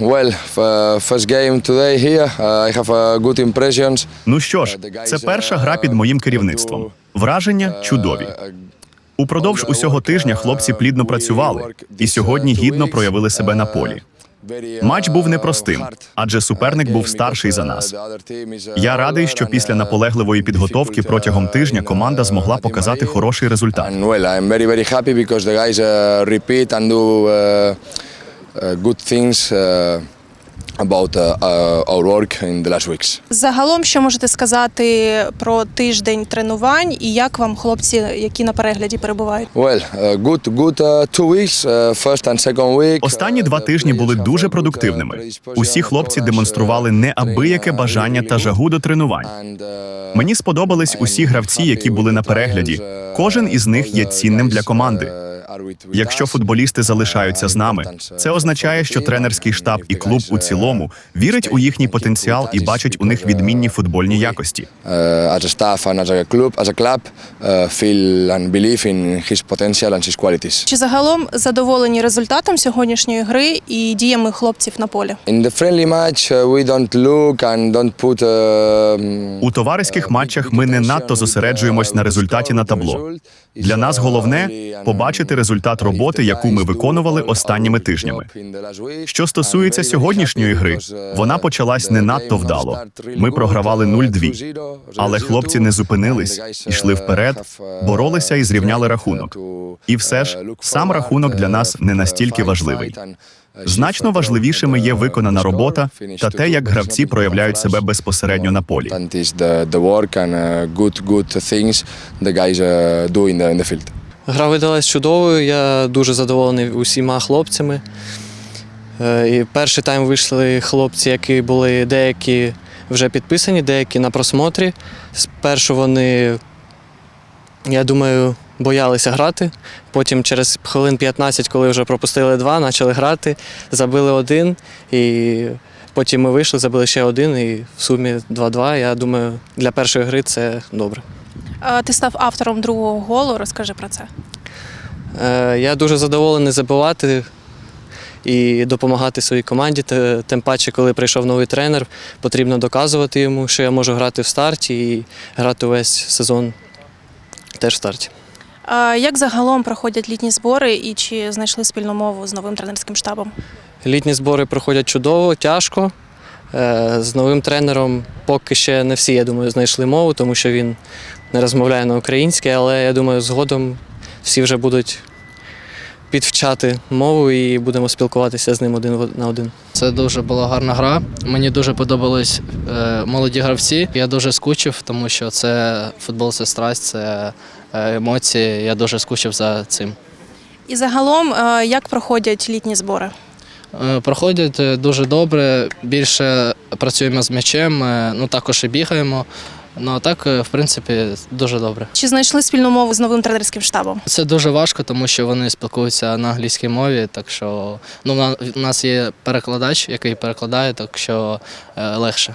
Well, uh, first game today here. Uh, I have uh, good impressions. Ну що ж, це перша гра під моїм керівництвом. Враження чудові. Упродовж усього тижня хлопці плідно працювали і сьогодні гідно проявили себе на полі. Матч був непростим, адже суперник був старший за нас. Я радий, що після наполегливої підготовки протягом тижня команда змогла показати хороший результат. Good things uh, about uh, uh, our work in the last weeks. Загалом, що можете сказати про тиждень тренувань і як вам хлопці, які на перегляді перебувають? Well, uh, good good uh, two weeks, uh, first and second week. Останні Uh, два тижні були дуже uh, продуктивними. Усі хлопці демонстрували uh, неабияке uh, бажання та жагу до тренувань. Uh, Мені сподобались усі гравці, які були на перегляді. Кожен із них є цінним для команди. Якщо футболісти залишаються з нами, це означає, що тренерський штаб і клуб у цілому вірить у їхній потенціал і бачить у них відмінні футбольні якості. uh, as a staff and as a club, as a club, feel and believe in his potential and his qualities. Чи загалом задоволені результатом сьогоднішньої гри і діями хлопців на полі? In the friendly match, uh, we don't look and don't put. Uh, У товариських матчах ми не надто зосереджуємось на результаті на табло. Для нас головне побачити результат роботи, яку ми виконували останніми тижнями. Що стосується сьогоднішньої гри, вона почалась не надто вдало. Ми програвали 0-2. Але хлопці не зупинились, йшли вперед, боролися і зрівняли рахунок. І все ж, сам рахунок для нас не настільки важливий. Значно важливішими є виконана робота та те, як гравці проявляють себе безпосередньо на полі. The, work and uh, good good things the guys uh, do in the field. Гра видалась чудовою, я дуже задоволений усіма хлопцями. Е, І перший тайм вийшли хлопці, які були деякі вже підписані, деякі на просмотрі. Спершу вони, я думаю, боялися грати. Потім через хвилин 15, коли вже пропустили два, почали грати, забили один. І потім ми вийшли, забили ще один, і в сумі 2-2. Я думаю, для першої гри це добре. Е, Ти став автором другого голу. Розкажи про це. Е, Я дуже задоволений забивати і допомагати своїй команді. Тим паче, коли прийшов новий тренер, потрібно доказувати йому, що я можу грати в старті і грати увесь сезон теж в старті. Е, Як загалом проходять літні збори і чи знайшли спільну мову з новим тренерським штабом? Літні збори проходять чудово, тяжко. З новим тренером поки ще не всі, я думаю, знайшли мову, тому що він не розмовляє на українській, але я думаю, згодом всі вже будуть підвчати мову і будемо спілкуватися з ним один на один. Це дуже була гарна гра. Мені дуже подобались е, молоді гравці. Я дуже скучив, тому що це футбол це страсть, це е, емоції. Я дуже скучив за цим. І загалом, е, як проходять літні збори? Е, Проходять е, дуже добре. Більше працюємо з м'ячем, е, ну також і бігаємо. Ну а так, е, в принципі, дуже добре. Чи знайшли спільну мову з новим тренерським штабом? Це дуже важко, тому що вони спілкуються на англійській мові. Так що ну, в нас є перекладач, який перекладає, так що е, легше.